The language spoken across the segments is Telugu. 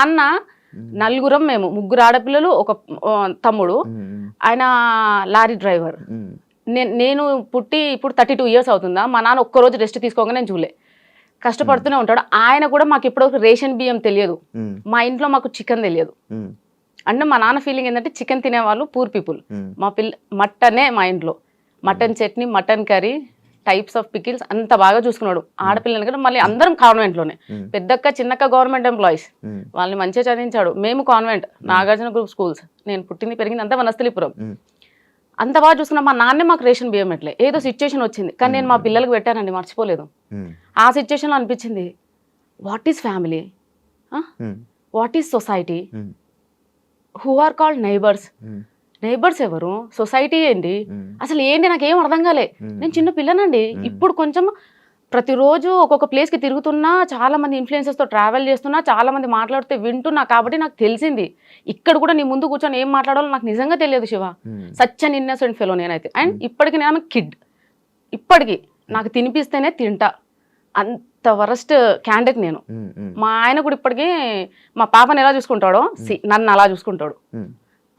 నాన్న నలుగురం మేము ముగ్గురు ఆడపిల్లలు ఒక తమ్ముడు ఆయన లారీ డ్రైవర్. నేను నేను పుట్టి ఇప్పుడు థర్టీ టూ ఇయర్స్ అవుతుందా మా నాన్న ఒక్కరోజు రెస్ట్ తీసుకోగా నేను చూలే కష్టపడుతూనే ఉంటాడు. ఆయన కూడా మాకు ఇప్పటివరకు రేషన్ బియ్యం తెలియదు. మా ఇంట్లో మాకు చికెన్ తెలియదు. అంటే మా నాన్న ఫీలింగ్ ఏంటంటే చికెన్ తినేవాళ్ళు పూర్ పీపుల్. మా పిల్ల మటనే మా ఇంట్లో. Mutton chutney mutton curry types of pickles అంత బాగా చూసుకున్నాడు. ఆడపిల్లలు కూడా మళ్ళీ అందరం కాన్వెంట్లోనే పెద్దక్క చిన్నక్క గవర్నమెంట్ ఎంప్లాయీస్ వాళ్ళని మంచిగా చదివించాడు. మేము కాన్వెంట్ నాగార్జున గ్రూప్ స్కూల్స్ నేను పుట్టింది పెరిగింది అంతా వనస్థలిపురం. అంత బాగా చూసుకున్నా మా నాన్నే మాకు రేషన్ బియ్యం ఎట్లే ఏదో సిచ్యువేషన్ వచ్చింది. కానీ నేను మా పిల్లలకు పెట్టానండి మర్చిపోలేదు. ఆ సిచ్యువేషన్లో అనిపించింది what is family what is society who are called neighbours neighbours ఎవరు? సొసైటీ ఏంటి? అసలు ఏంటి? నాకు ఏం అర్థం కాలే. నేను చిన్న పిల్లనండి. ఇప్పుడు కొంచెం ప్రతిరోజు ఒక్కొక్క ప్లేస్కి తిరుగుతున్నా చాలా మంది ఇన్ఫ్లుయెన్సెస్తో ట్రావెల్ చేస్తున్నా చాలా మంది మాట్లాడితే వింటున్నా కాబట్టి నాకు తెలిసింది. ఇక్కడ కూడా నీ ముందు కూర్చొని ఏం మాట్లాడాలో నాకు నిజంగా తెలియదు Shiva. Such an innocent fellow నేనైతే. అండ్ ఇప్పటికి నేను కిడ్ ఇప్పటికి నాకు తినిపిస్తేనే తింటా. అంత వరస్ట్ క్యాండిడేట్ నేను. మా ఆయన కూడా ఇప్పటికీ మా పాపని ఎలా చూసుకుంటాడో? సి- నన్ను అలా చూసుకుంటాడు.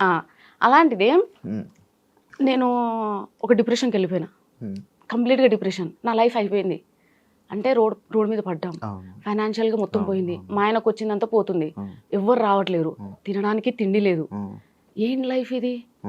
ఆ, అలాంటిది నేను ఒక డిప్రెషన్కి వెళ్ళిపోయినా. కంప్లీట్గా డిప్రెషన్. నా లైఫ్ అయిపోయింది. అంటే రోడ్ రోడ్ మీద పడ్డాం. ఫైనాన్షియల్గా మొత్తం పోయింది. మా ఆయనకు వచ్చిందంతా పోతుంది. ఎవ్వరు రావట్లేరు. తినడానికి తిండి లేదు. ఏం లైఫ్ ఇది?